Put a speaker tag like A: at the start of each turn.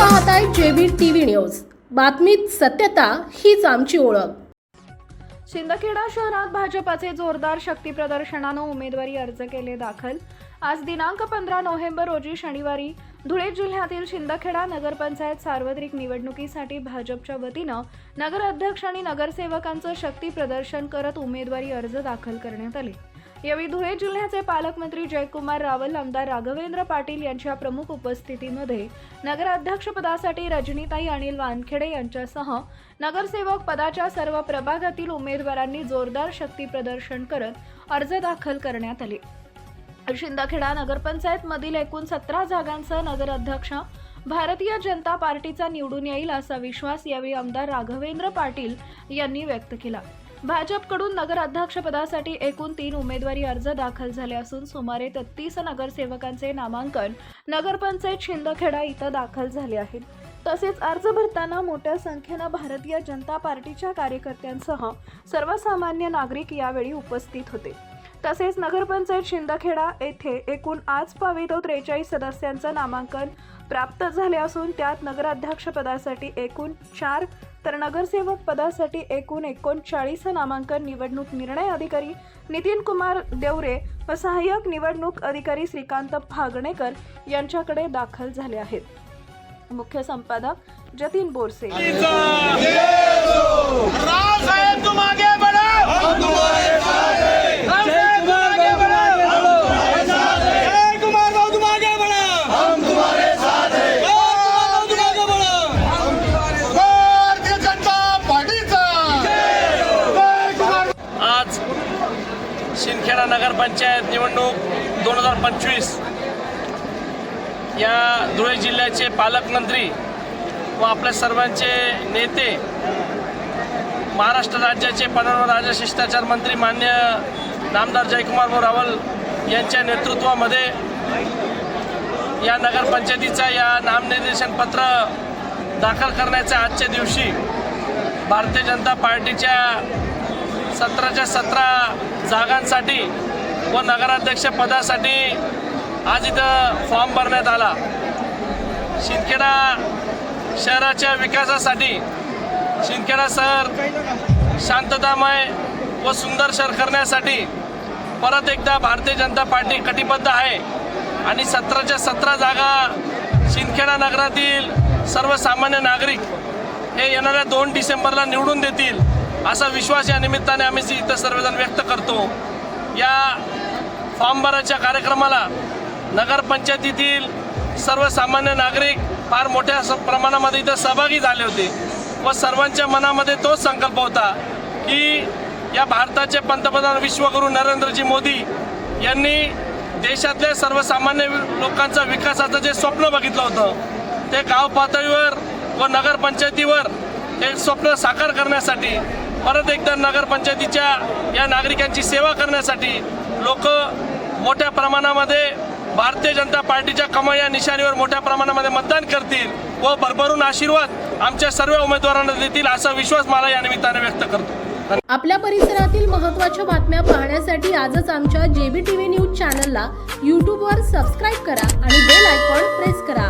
A: पाहताय JB TV news. बातमीत सत्यता हीच आमची ओळख.
B: शिंदखेडा शहरात भाजपाचे जोरदार शक्ती प्रदर्शनानं उमेदवारी अर्ज केले दाखल. आज दिनांक पंधरा नोव्हेंबर रोजी शनिवारी धुळे जिल्ह्यातील शिंदखेडा नगरपंचायत सार्वत्रिक निवडणुकीसाठी भाजपच्या वतीनं नगर अध्यक्ष आणि नगरसेवकांचं शक्ती प्रदर्शन करत उमेदवारी अर्ज दाखल करण्यात आले. यावेळी धुळे जिल्ह्याचे पालकमंत्री जयकुमार रावल आमदार राघवेंद्र पाटील यांच्या प्रमुख उपस्थितीमध्ये नगराध्यक्षपदासाठी रजनीताई अनिल वानखेडे यांच्यासह नगरसेवक पदाच्या सर्व प्रभागातील उमेदवारांनी जोरदार शक्ती प्रदर्शन करत अर्ज दाखल करण्यात आले. शिंदखेडा नगरपंचायत मधील एकूण सतरा जागांसह नगराध्यक्ष भारतीय जनता पार्टीचा निवडून येईल असा विश्वास यावेळी आमदार राघवेंद्र पाटील यांनी व्यक्त केला. भाजपकडून नगराध्यक्षपदासाठी एकूण तीन उमेदवारी अर्ज दाखल झाले असून सुमारे तेहतीस नगरसेवकांचे नामांकन नगरपंचायत शिंदखेडा इथं दाखल झाले आहेत तसेच अर्ज भरताना मोठ्या संख्येनं भारतीय जनता पार्टीच्या कार्यकर्त्यांसह सर्वसामान्य नागरिक यावेळी उपस्थित होते. तसेच नगरपंचायत शिंदखेडा येथे एकूण आज पावितो त्रेचाळीस सदस्यांचं नामांकन प्राप्त झाले असून त्यात नगराध्यक्षपदासाठी एकूण चार तर नगरसेवक पदासाठी एकूण एकोणचाळीस नामांकन निवडणूक निर्णय अधिकारी नितीन कुमार देवरे व सहाय्यक निवडणूक अधिकारी श्रीकांत फागणेकर यांच्याकडे दाखल झाले आहेत. मुख्य संपादक जतीन बोरसे.
C: शिंदखेडा नगरपंचायत निवडणूक दोन हजार पंचवीस. या धुळे जिल्ह्याचे पालकमंत्री व आपल्या सर्वांचे नेते महाराष्ट्र राज्याचे पणन राजा शिष्टाचार मंत्री मान्य नामदार जयकुमार भाऊ रावल यांच्या नेतृत्वामध्ये या नगरपंचायतीचा या नामनिर्देशन पत्र दाखल करण्याच्या आजच्या दिवशी भारतीय जनता पार्टीच्या सतराच्या सतरा जागांसाठी व नगराध्यक्ष पदासाठी आज इथं फॉर्म भरण्यात आला. शिंदखेडा शहराच्या विकासासाठी शिंदखेडा शहर शांततामय व सुंदर शहर करण्यासाठी परत एकदा भारतीय जनता पार्टी कटिबद्ध आहे. आणि सतराच्या सतरा जागा शिंदखेडा नगरातील सर्वसामान्य नागरिक हे येणाऱ्या दोन डिसेंबरला निवडून देतील. असा विश्वास या निमित्ताने आम्ही इथं सर्वजण व्यक्त करतो. या फॉर्म भराच्या कार्यक्रमाला नगरपंचायतीतील सर्वसामान्य नागरिक फार मोठ्या स- प्रमाणामध्ये इथं सहभागी झाले होते व सर्वांच्या मनामध्ये तोच संकल्प होता की या भारताचे पंतप्रधान विश्वगुरू नरेंद्रजी मोदी यांनी देशातल्या सर्वसामान्य लोकांचा विकासाचं जे स्वप्न बघितलं होतं ते गाव पातळीवर व नगरपंचायतीवर हे स्वप्न साकार करण्यासाठी परत एकदा नगरपंचायतीच्या या नागरिकांची सेवा करण्यासाठी लोक मोठ्या प्रमाणामध्ये भारतीय जनता पार्टीच्या कमळ या निशाणीवर मोठ्या प्रमाणामध्ये मतदान करतील व भरभरून आशीर्वाद आमच्या सर्व उमेदवारांना देतील असा विश्वास मला या निमित्ताने व्यक्त करतो.
A: आपल्या परिसरातील महत्त्वाच्या बातम्या पाहण्यासाठी आजच आमच्या जेबी टीव्ही न्यूज चॅनलला यूट्यूबवर सबस्क्राईब करा आणि बेल आयकॉन प्रेस करा.